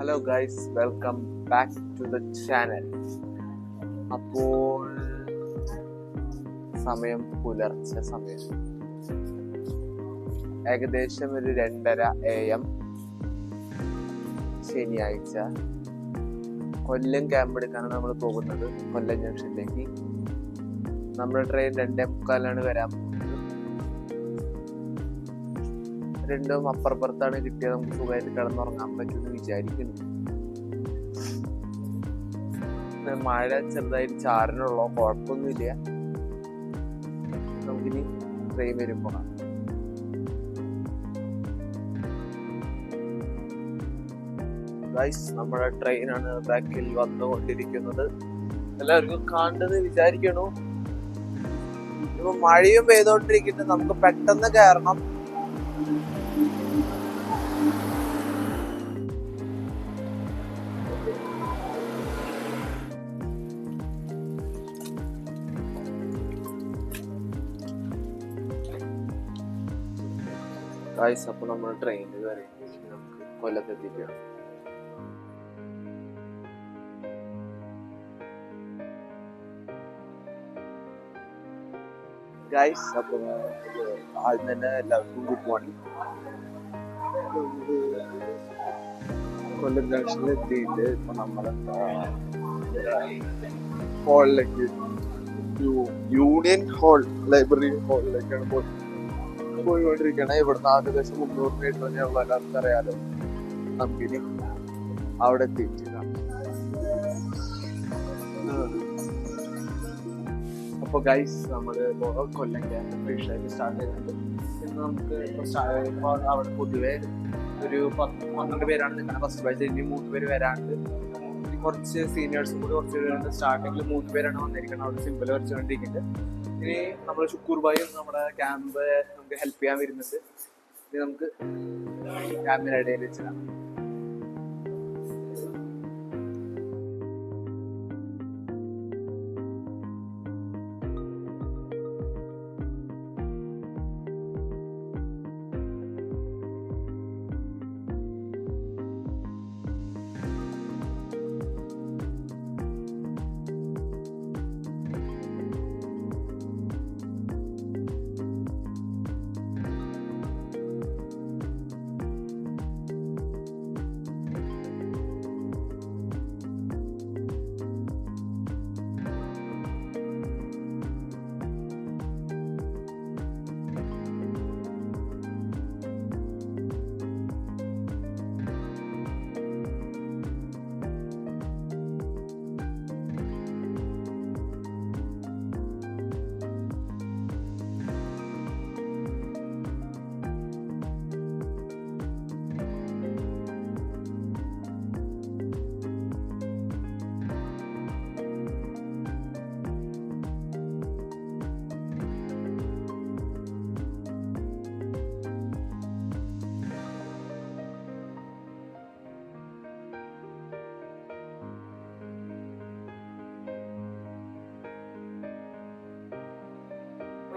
Hello guys welcome back to the channel അപ്പോൾ സമയം പുലർച്ചെ സമയം. ഏകദേശം ഒരു രണ്ടര എ എം ശനിയാഴ്ച. കൊല്ലം ക്യാമ്പ് എടുക്കാനാണ് നമ്മൾ പോകുന്നത്. കൊല്ലം ജംഗ്ഷനിലേക്ക് നമ്മുടെ ട്രെയിൻ രണ്ടേ മുക്കാലാണ് വരാൻ രണ്ടും അപ്പുറപ്പുറത്താണ് കിട്ടിയത്. നമുക്ക് സുഖമായിട്ട് കിടന്നുറങ്ങാൻ പറ്റുമെന്ന് വിചാരിക്കുന്നു. മഴ ചെറുതായിട്ട് ചാറിനുള്ള. കുഴപ്പമൊന്നുമില്ല. നമുക്കിനി ട്രെയിൻ വരുമ്പോൾ കാണാം. ഗൈസ് നമ്മുടെ ട്രെയിനാണ് ബാക്കിൽ വന്നുകൊണ്ടിരിക്കുന്നത്. എല്ലാവർക്കും കണ്ടെന്ന് വിചാരിക്കണു ഇപ്പൊ മഴയും പെയ്തോണ്ടിരിക്കുന്നു നമുക്ക് പെട്ടെന്ന് കയറണം ഗൈസ് അപ്പൊ നമ്മൾ ട്രെയിനിൽ വരെ നമുക്ക് കൊല്ലത്തെത്തിക്കണം ഗൈസ് അപ്പൊ ആദ്യം തന്നെ എല്ലാവർക്കും ഗുഡ് മോർണിംഗ് കൊല്ലം ജംഗ്ഷനിൽ എത്തിയിട്ട് ഇപ്പൊ നമ്മളെന്താ ഹാളിലേക്ക് യൂണിയൻ ഹാൾ ലൈബ്രറി ഹാളിലേക്കാണ് പോയിക്കൊണ്ടിരിക്കണേ. ഇവിടുന്ന് ആകദേശം മുന്നൂറ് മീറ്റർ ഞാൻ എല്ലാവർക്കും അറിയാലോ. നമുക്കിനി അവിടെ എത്തിയിട്ടില്ല അപ്പൊ ഗൈസ് നമ്മൾ കൊല്ലം ക്യാമ്പ് ഫ്രീഷായിട്ട് സ്റ്റാർട്ട് ചെയ്തിട്ടുണ്ട് ഇന്ന് നമുക്ക് ഇപ്പൊ start ചെയ്യുമ്പോ അവിടെ പൊതുവെ ഒരു പത്ത് പന്ത്രണ്ട് പേരാണ് നിൽക്കുന്നത് ഫസ്റ്റ് ബാച്ച് ഇനി മൂന്ന് പേര് വരാണ്ട് കുറച്ച് സീനിയേഴ്സും കൂടി കുറച്ച് പേരുണ്ട്. സ്റ്റാർട്ടിങ്ങിൽ മൂന്ന് പേരാണ് വന്നിരിക്കുന്നത് അവിടെ സിമ്പിൾ വരച്ചുകൊണ്ടിരിക്കുന്നുണ്ട്. ഇനി നമ്മുടെ ഷുക്കൂർ ഭായും നമ്മുടെ ക്യാമ്പ് നമുക്ക് ഹെൽപ്പ് ചെയ്യാൻ വരുന്നുണ്ട്. ഇനി നമുക്ക് ക്യാമ്പിനിടയിൽ വെച്ച്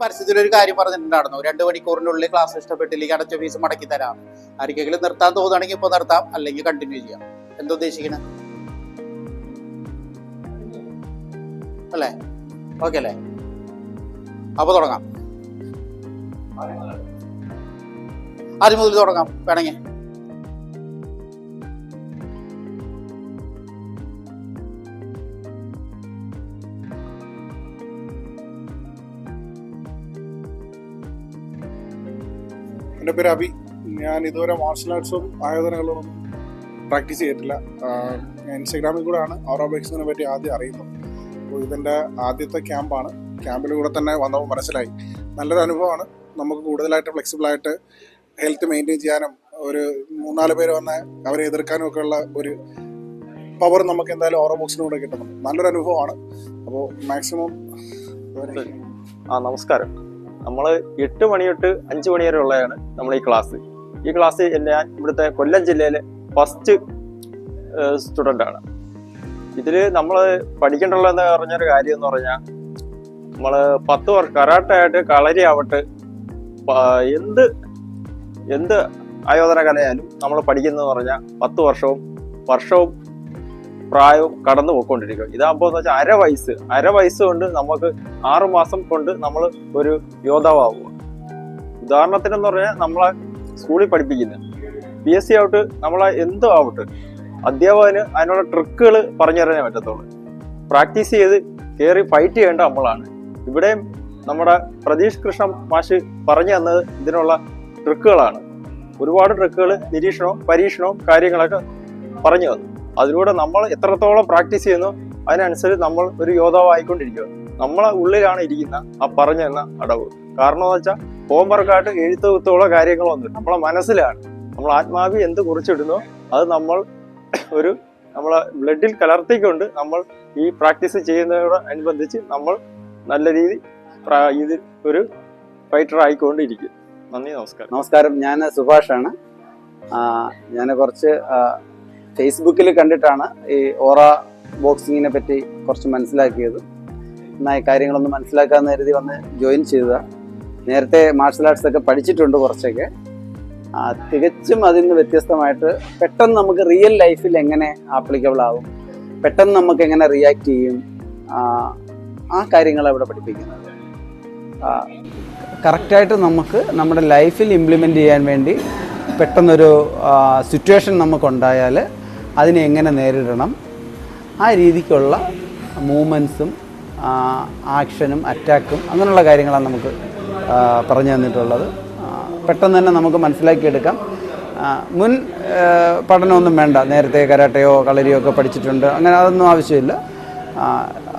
പരസ്യത്തിൽ ഒരു കാര്യം പറഞ്ഞിട്ടുണ്ടായിരുന്നു. രണ്ട് മണിക്കൂറിനുള്ളിൽ ക്ലാസ് ഇഷ്ടപ്പെട്ടില്ലെങ്കിൽ അടച്ച ഫീസ് മടക്കി തരാം. ആർക്കെങ്കിലും നിർത്താൻ തോന്നുകയാണെങ്കിൽ ഇപ്പോൾ നിർത്താം. അല്ലെങ്കിൽ കണ്ടിന്യൂ ചെയ്യാം. എന്താ ഉദ്ദേശിക്കുന്നത് അല്ലേ? ഓക്കെ അല്ലേ? അപ്പൊ തുടങ്ങാം. ആദ്യം മുതൽ തുടങ്ങാം. വേണമെങ്കിൽ എന്റെ പേര് അബി. ഞാൻ ഇതുവരെ മാർഷൽ ആർട്സും ആയോധനകളും ഒന്നും പ്രാക്ടീസ് ചെയ്തിട്ടില്ല. ഇൻസ്റ്റഗ്രാമിൽ കൂടെയാണ് ഓറോബിക്സിനെ പറ്റി ആദ്യം അറിയുന്നത്. അപ്പോൾ ഇതിന്റെ ആദ്യത്തെ ക്യാമ്പാണ് ക്യാമ്പിൽ കൂടെ തന്നെ വന്നപ്പോൾ മനസ്സിലായി. നല്ലൊരു അനുഭവമാണ്. നമുക്ക് കൂടുതലായിട്ട് ഫ്ലെക്സിബിളായിട്ട് ഹെൽത്ത് മെയിന്റെയിൻ ചെയ്യാനും ഒരു മൂന്നാൽ പേര് വന്ന് അവരെ എതിർക്കാനും ഒക്കെ ഉള്ള ഒരു പവർ നമുക്ക് എന്തായാലും ഓറോ ബോക്സിനൂടെ കിട്ടുന്നുണ്ട്. നല്ലൊരു അനുഭവമാണ്. അപ്പോൾ മാക്സിമം ആ നമസ്കാരം. നമ്മൾ എട്ട് മണി തൊട്ട് അഞ്ച് മണി വരെ ഉള്ളതാണ് നമ്മൾ ഈ ക്ലാസ് ഈ ക്ലാസ് ഞാൻ ഇവിടുത്തെ കൊല്ലം ജില്ലയിലെ ഫസ്റ്റ് സ്റ്റുഡന്റ് ആണ്. ഇതിൽ നമ്മൾ പഠിക്കേണ്ടുള്ളതെന്ന് പറഞ്ഞൊരു കാര്യം എന്ന് പറഞ്ഞാൽ നമ്മൾ പത്ത് വർഷം കരാട്ടയായിട്ട് കളരി ആവട്ടെ എന്ത് എന്ത് ആയോധന കലയായാലും നമ്മൾ പഠിക്കുന്നതെന്ന് പറഞ്ഞാൽ പത്ത് വർഷവും വർഷവും പ്രായവും കടന്നു പോയിക്കൊണ്ടിരിക്കുക ഇതാകുമ്പോൾ എന്ന് വെച്ചാൽ അര വയസ്സ്. അര വയസ്സ് കൊണ്ട് നമുക്ക് ആറുമാസം കൊണ്ട് നമ്മൾ ഒരു യോദ്ധാവുക ഉദാഹരണത്തിന് എന്ന് പറഞ്ഞാൽ നമ്മളെ സ്കൂളിൽ പഠിപ്പിക്കുന്നത് പി എസ് സി ആവട്ടെ നമ്മളെ എന്തും ആവട്ടെ അധ്യാപകന് അതിനുള്ള ട്രിക്കുകൾ പറഞ്ഞു തരാനേ പറ്റത്തുള്ളൂ. പ്രാക്ടീസ് ചെയ്ത് കയറി ഫൈറ്റ് ചെയ്യേണ്ട നമ്മളാണ്. ഇവിടെയും നമ്മുടെ പ്രതീഷ് കൃഷ്ണ മാഷ് പറഞ്ഞു തന്നത് ഇതിനുള്ള ട്രിക്കുകളാണ് ഒരുപാട് ട്രിക്കുകൾ നിരീക്ഷണവും പരീക്ഷണവും കാര്യങ്ങളൊക്കെ പറഞ്ഞു തന്നു. അതിലൂടെ നമ്മൾ എത്രത്തോളം പ്രാക്ടീസ് ചെയ്യുന്നു അതിനനുസരിച്ച് നമ്മൾ ഒരു യോദ്ധാവായിക്കൊണ്ടിരിക്കുക. നമ്മളെ ഉള്ളിലാണ് ഇരിക്കുന്ന ആ പറഞ്ഞു അടവ്. കാരണം എന്ന് വെച്ചാൽ ഹോംവർക്കായിട്ട് എഴുത്ത് കുത്തുള്ള കാര്യങ്ങളൊന്നും നമ്മളെ മനസ്സിലാണ്. നമ്മൾ ആത്മാവി എന്ത് കുറിച്ചിടുന്നു അത് നമ്മൾ ഒരു നമ്മളെ ബ്ലഡിൽ കലർത്തിക്കൊണ്ട് നമ്മൾ ഈ പ്രാക്ടീസ് ചെയ്യുന്നതിനോട് അനുബന്ധിച്ച് നമ്മൾ നല്ല രീതി ഇത് ഒരു ഫൈറ്റർ ആയിക്കൊണ്ടിരിക്കും. നന്ദി നമസ്കാരം. നമസ്കാരം. ഞാൻ സുഭാഷാണ് ഞാൻ കുറച്ച് ഫേസ്ബുക്കിൽ കണ്ടിട്ടാണ് ഈ ഓറ ബോക്സിങ്ങിനെ പറ്റി കുറച്ച് മനസ്സിലാക്കിയത്. നന്നായി കാര്യങ്ങളൊന്നും മനസ്സിലാക്കാമെന്ന് കരുതി വന്ന് ജോയിൻ ചെയ്തതാണ് നേരത്തെ മാർഷൽ ആർട്സ് ഒക്കെ പഠിച്ചിട്ടുണ്ട് കുറച്ചൊക്കെ. തികച്ചും അതിൽ നിന്ന് വ്യത്യസ്തമായിട്ട് പെട്ടെന്ന് നമുക്ക് റിയൽ ലൈഫിൽ എങ്ങനെ ആപ്ലിക്കബിൾ ആവും? പെട്ടെന്ന് നമുക്ക് എങ്ങനെ റിയാക്ട് ചെയ്യും? ആ കാര്യങ്ങളാണ് ഇവിടെ പഠിപ്പിക്കുന്നത്. കറക്റ്റായിട്ട് നമുക്ക് നമ്മുടെ ലൈഫിൽ ഇംപ്ലിമെന്റ് ചെയ്യാൻ വേണ്ടി പെട്ടെന്നൊരു സിറ്റുവേഷൻ നമുക്കുണ്ടായാൽ അതിനെ എങ്ങനെ നേരിടണം? ആ രീതിക്കുള്ള മൂമെൻസും ആക്ഷനും അറ്റാക്കും അങ്ങനെയുള്ള കാര്യങ്ങളാണ് നമുക്ക് പറഞ്ഞു തന്നിട്ടുള്ളത്. പെട്ടെന്ന് തന്നെ നമുക്ക് മനസ്സിലാക്കിയെടുക്കാം. മുൻ പഠനമൊന്നും വേണ്ട. നേരത്തെ കരാട്ടയോ കളരിയോ ഒക്കെ പഠിച്ചിട്ടുണ്ട്. അങ്ങനെ അതൊന്നും ആവശ്യമില്ല.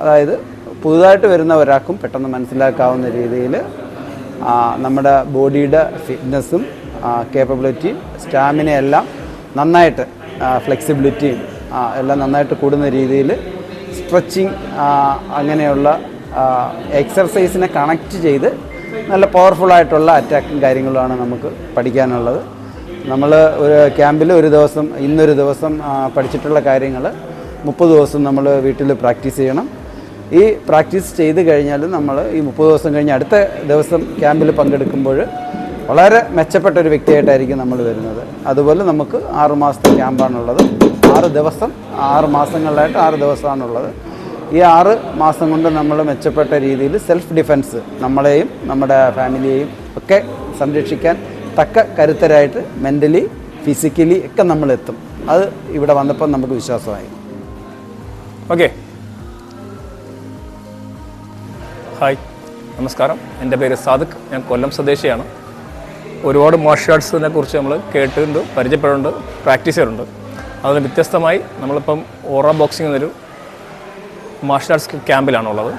അതായത് പുതുതായിട്ട് വരുന്ന ഒരാൾക്കും പെട്ടെന്ന് മനസ്സിലാക്കാവുന്ന രീതിയിൽ നമ്മുടെ ബോഡിയുടെ ഫിറ്റ്നസ്സും കേപ്പബിലിറ്റിയും സ്റ്റാമിനയെല്ലാം നന്നായിട്ട് ഫ്ലെക്സിബിലിറ്റിയും എല്ലാം നന്നായിട്ട് കൂടുന്ന രീതിയിൽ സ്ട്രെച്ചിങ് അങ്ങനെയുള്ള എക്സർസൈസിനെ കണക്റ്റ് ചെയ്ത് നല്ല പവർഫുൾ ആയിട്ടുള്ള അറ്റാക്കും കാര്യങ്ങളുമാണ് നമുക്ക് പഠിക്കാനുള്ളത്. നമ്മൾ ഒരു ക്യാമ്പിൽ ഒരു ദിവസം ഇന്നൊരു ദിവസം പഠിച്ചിട്ടുള്ള കാര്യങ്ങൾ മുപ്പത് ദിവസം നമ്മൾ വീട്ടിൽ പ്രാക്ടീസ് ചെയ്യണം. ഈ പ്രാക്ടീസ് ചെയ്ത് കഴിഞ്ഞാൽ നമ്മൾ ഈ മുപ്പത് ദിവസം കഴിഞ്ഞ് അടുത്ത ദിവസം ക്യാമ്പിൽ പങ്കെടുക്കുമ്പോൾ വളരെ മെച്ചപ്പെട്ട ഒരു വ്യക്തിയായിട്ടായിരിക്കും നമ്മൾ വരുന്നത്. അതുപോലെ നമുക്ക് ആറ് മാസത്തെ ക്യാമ്പാണുള്ളത്. ആറ് ദിവസം ആറ് മാസങ്ങളിലായിട്ട് ആറ് ദിവസമാണുള്ളത്. ഈ ആറ് മാസം കൊണ്ട് നമ്മൾ മെച്ചപ്പെട്ട രീതിയിൽ സെൽഫ് ഡിഫെൻസ് നമ്മളെയും നമ്മുടെ ഫാമിലിയെയും ഒക്കെ സംരക്ഷിക്കാൻ തക്ക കരുത്തരായിട്ട് മെന്റലി ഫിസിക്കലി ഒക്കെ നമ്മൾ എത്തും. അത് ഇവിടെ വന്നപ്പോൾ നമുക്ക് വിശ്വാസമായി. ഓക്കെ ഹായ് നമസ്കാരം. എന്റെ പേര് സാദിഖ്. ഞാൻ കൊല്ലം സ്വദേശിയാണ്. ഒരുപാട് മാർഷ്യൽ ആർട്സിനെ കുറിച്ച് നമ്മൾ കേട്ടിട്ടുണ്ട് പരിചയപ്പെടുന്നുണ്ട് പ്രാക്ടീസ് ചെയ്യാറുണ്ട് അതിന് വ്യത്യസ്തമായി നമ്മളിപ്പം ഓറ ബോക്സിംഗ് എന്നൊരു മാർഷൽ ആർട്സ് ക്യാമ്പിലാണുള്ളത്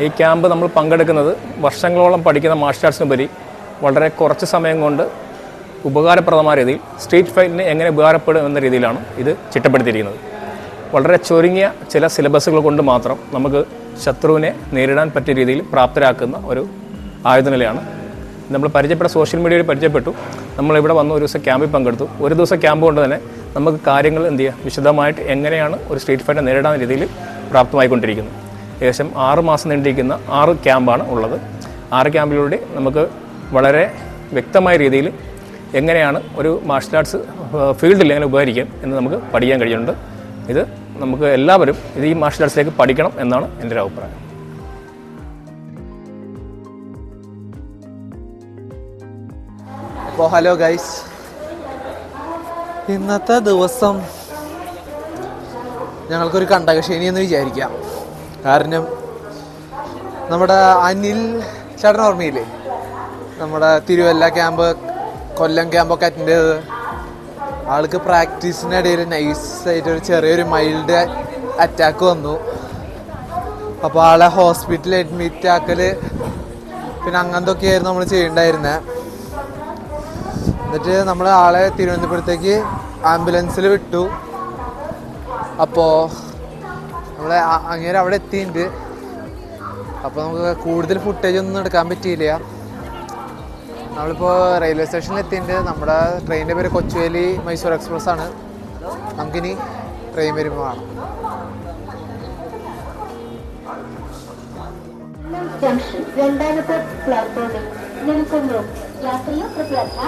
ഈ ക്യാമ്പ് നമ്മൾ പങ്കെടുക്കുന്നത് വർഷങ്ങളോളം പഠിക്കുന്ന മാർഷൽ ആർട്സിനുപരി വളരെ കുറച്ച് സമയം കൊണ്ട് ഉപകാരപ്രദമായ രീതിയിൽ സ്ട്രീറ്റ് ഫൈറ്റിന് എങ്ങനെ ഉപകാരപ്പെടും എന്ന രീതിയിലാണ് ഇത് ചിട്ടപ്പെടുത്തിയിരിക്കുന്നത്. വളരെ ചുരുങ്ങിയ ചില സിലബസുകൾ കൊണ്ട് മാത്രം നമുക്ക് ശത്രുവിനെ നേരിടാൻ പറ്റിയ രീതിയിൽ പ്രാപ്തരാക്കുന്ന ഒരു ആയുധനിലയാണ് നമ്മൾ പരിചയപ്പെട്ട സോഷ്യൽ മീഡിയയിൽ പരിചയപ്പെട്ടു. നമ്മൾ ഇവിടെ വന്ന് ഒരു ദിവസം ക്യാമ്പിൽ പങ്കെടുത്തു. ഒരു ദിവസം ക്യാമ്പ് കൊണ്ട് തന്നെ നമുക്ക് കാര്യങ്ങൾ എന്ത് ചെയ്യുക വിശദമായിട്ട് എങ്ങനെയാണ് ഒരു സ്ട്രീറ്റ് ഫൈറ്റ് നേരിടാൻ രീതിയിൽ പ്രാപ്തമായിക്കൊണ്ടിരിക്കുന്നത്. ഏകദേശം ആറ് മാസം നീണ്ടിരിക്കുന്ന ആറ് ക്യാമ്പാണ് ഉള്ളത്. ആറ് ക്യാമ്പിലൂടെ നമുക്ക് വളരെ വ്യക്തമായ രീതിയിൽ എങ്ങനെയാണ് ഒരു മാർഷൽ ആർട്സ് ഫീൽഡിൽ എങ്ങനെ ഉപകരിക്കാം എന്ന് നമുക്ക് പഠിക്കാൻ കഴിയുന്നുണ്ട്. ഇത് നമുക്ക് എല്ലാവരും ഇത് ഈ മാർഷൽ ആർട്സിലേക്ക് പഠിക്കണം എന്നാണ് എന്റെ ഒരു അഭിപ്രായം. അപ്പോൾ ഹലോ ഗൈസ്. ഇന്നത്തെ ദിവസം ഞങ്ങൾക്കൊരു കണ്ടകശേനി എന്ന് വിചാരിക്കാം. കാരണം നമ്മുടെ അനിൽ ചേട്ടൻ ഓർമ്മയില്ലേ? നമ്മുടെ തിരുവല്ല ക്യാമ്പ് കൊല്ലം ക്യാമ്പൊക്കെ അറ്റൻഡ് ചെയ്തത്. ആൾക്ക് പ്രാക്ടീസിനിടയിൽ നൈസായിട്ട് ഒരു ചെറിയൊരു മൈൽഡ് അറ്റാക്ക് വന്നു. അപ്പോൾ ആളെ ഹോസ്പിറ്റലിൽ അഡ്മിറ്റ് ആക്കൽ പിന്നെ അങ്ങനത്തെ ആയിരുന്നു നമ്മൾ ചെയ്യണ്ടായിരുന്നത് എന്നിട്ട് നമ്മൾ ആളെ തിരുവനന്തപുരത്തേക്ക് ആംബുലൻസിൽ വിട്ടു. അപ്പോൾ നമ്മളെ അങ്ങനെ അവിടെ എത്തിയിട്ടുണ്ട് അപ്പോൾ നമുക്ക് കൂടുതൽ ഫുട്ടേജ് ഒന്നും എടുക്കാൻ പറ്റിയില്ല. നമ്മളിപ്പോൾ റെയിൽവേ സ്റ്റേഷനിൽ എത്തിയിട്ടുണ്ട് നമ്മുടെ ട്രെയിനിന്റെ പേര് കൊച്ചുവേലി മൈസൂർ എക്സ്പ്രസ് ആണ്. നമുക്കിനി ട്രെയിൻ വരുമ്പോൾ കാണാം. രണ്ടാമത്തെ പ്ലാറ്റ്ഫോമിൽ നിൽക്കുന്നു. క్లాసుల్లో ప్రతిరత్న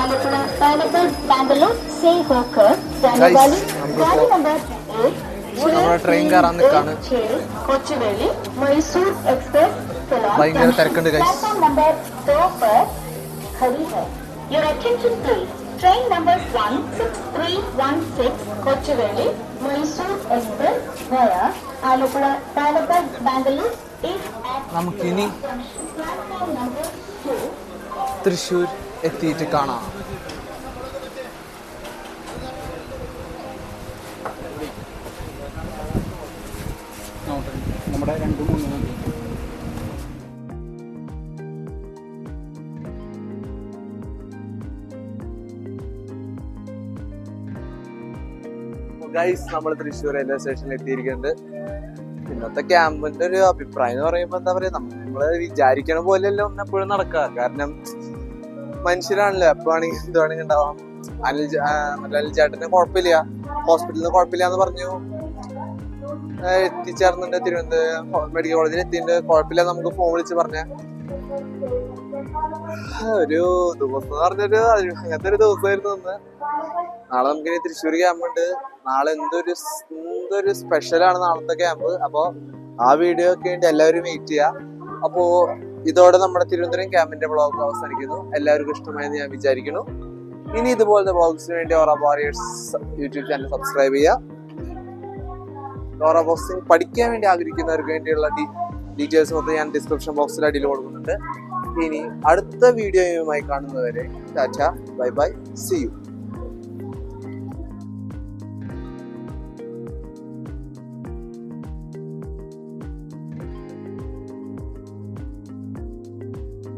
ఆలోచన పైనపల్ బ్యాండ్లో సే హోకర్ దానివాలి గాడి నంబర్ ട്രെയിൻ കയറാൻ നിൽക്കാണ് കൊച്ചുവേളി മൈസൂർ എക്സ്പ്രസ് ഭയങ്കര തിരക്കുണ്ട് Your attention please. Train number 16316 Kochuveli, Mysore Express via Alupura, Talabad, Bangalore is at നമുക്ക് ഇനി തൃശ്ശൂർ എത്തിയിട്ട് കാണാം. നമ്മുടെ രണ്ട് മൂന്ന് നമ്മൾ തൃശ്ശൂർ റെയിൽവേ സ്റ്റേഷനിൽ എത്തിയിരിക്കുന്നുണ്ട്. ഇന്നത്തെ ക്യാമ്പിന്റെ ഒരു അഭിപ്രായം എന്ന് പറയുമ്പോ എന്താ പറയാ നമ്മൾ വിചാരിക്കണ പോലെയല്ല ഒന്നും എപ്പോഴും നടക്കുക കാരണം മനുഷ്യരാണല്ലോ. എപ്പാണെങ്കിൽ എന്ത് വേണമെങ്കിൽ ഉണ്ടാവാം. അനിൽ മറ്റേ അനിൽ ചേട്ടന് കുഴപ്പമില്ല. ഹോസ്പിറ്റലിൽ നിന്ന് കുഴപ്പമില്ല എന്ന് പറഞ്ഞു എത്തിച്ചേർന്നുണ്ട് തിരുവനന്തപുരം മെഡിക്കൽ കോളേജിൽ എത്തിയിട്ടുണ്ട്. കുഴപ്പമില്ല നമുക്ക് ഫോൺ വിളിച്ച് പറഞ്ഞ. ഒരു ദിവസം എന്ന് പറഞ്ഞൊരു അങ്ങനത്തെ ഒരു ദിവസമായിരുന്നു അന്ന് നാളെ നമുക്കിനി തൃശ്ശൂർ ക്യാമ്പ് ഉണ്ട്. നാളെ എന്തൊരു എന്തൊരു സ്പെഷ്യലാണ് നാളത്തെ ക്യാമ്പ് അപ്പോൾ ആ വീഡിയോ ഒക്കെ വേണ്ടി എല്ലാവരും വെയിറ്റ് ചെയ്യാം. അപ്പോ ഇതോടെ നമ്മുടെ തിരുവനന്തപുരം ക്യാമ്പിന്റെ ബ്ലോഗ് അവസാനിക്കുന്നു. എല്ലാവർക്കും ഇഷ്ടമായെന്ന് ഞാൻ വിചാരിക്കുന്നു. ഇനി ഇതുപോലത്തെ ബ്ലോഗ്സിന് വേണ്ടി Aura Warriors YouTube channel subscribe ചെയ്യുക. ഓറ ബോക്സിംഗ് പഠിക്കാൻ വേണ്ടി ആഗ്രഹിക്കുന്നവർക്ക് വേണ്ടിയുള്ള ഡീറ്റെയിൽസ് മൊത്തം ഞാൻ ഡിസ്ക്രിപ്ഷൻ ബോക്സിൽ അടിയിൽ കൊടുക്കുന്നുണ്ട്. ഇനി അടുത്ത വീഡിയോയുമായി കാണുന്നവരെ tata bye bye see you